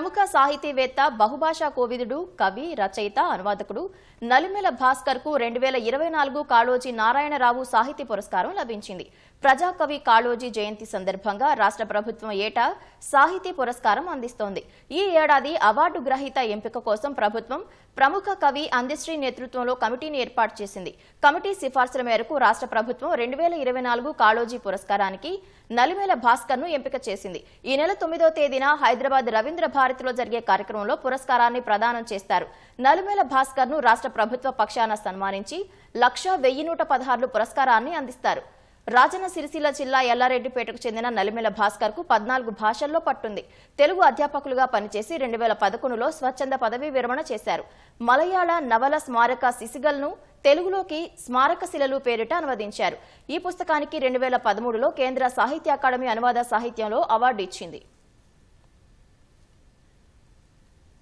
ప్రముఖ సాహితీవేత్త బహుభాషా కోవిదుడు కవి రచయిత అనువాదకుడు నలిమెల భాస్కర్కు రెండు వేల ఇరవై నాలుగు కాళోజీ నారాయణరావు సాహితీ పురస్కారం లభించింది. ప్రజాకవి కాళోజీ జయంతి సందర్భంగా రాష్ట్ర ప్రభుత్వం ఏటా సాహితీ పురస్కారం అందిస్తోంది. ఈ ఏడాది అవార్డు గ్రహీత ఎంపిక కోసం ప్రభుత్వం ప్రముఖ కవి అందిశ్రీ నేతృత్వంలో కమిటీని ఏర్పాటు చేసింది. కమిటీ సిఫార్సుల మేరకు రాష్ట్ర ప్రభుత్వం రెండు వేల ఇరవై నాలుగు కాళోజీ పురస్కారానికి నలిమేల భాస్కర్ను ఎంపిక చేసింది. ఈ నెల తొమ్మిదో తేదీన హైదరాబాద్ రవీంద్ర భారతిలో జరిగే కార్యక్రమంలో పురస్కారాన్ని ప్రదానం చేస్తారు. నలుమేల భాస్కర్ను రాష్ట్ర ప్రభుత్వ పక్షాన సన్మానించి లక్ష వెయ్యి నూట పదహారులు పురస్కారాన్ని అందిస్తారు. రాజన్న సిరిసిల్ల జిల్లా ఎల్లారెడ్డిపేటకు చెందిన నలిమెల భాస్కర్కు పద్నాలుగు భాషల్లో పట్టుంది. తెలుగు అధ్యాపకులుగా పనిచేసి రెండు వేల పదకొండులో స్వచ్ఛంద పదవీ విరమణ చేశారు. మలయాళ నవల స్మారక శిశిగల్ను తెలుగులోకి స్మారక శిలలు పేరిట అనువదించారు. ఈ పుస్తకానికి రెండు వేల పదమూడులో కేంద్ర సాహిత్య అకాడమీ అనువాద సాహిత్యంలో అవార్డు ఇచ్చింది.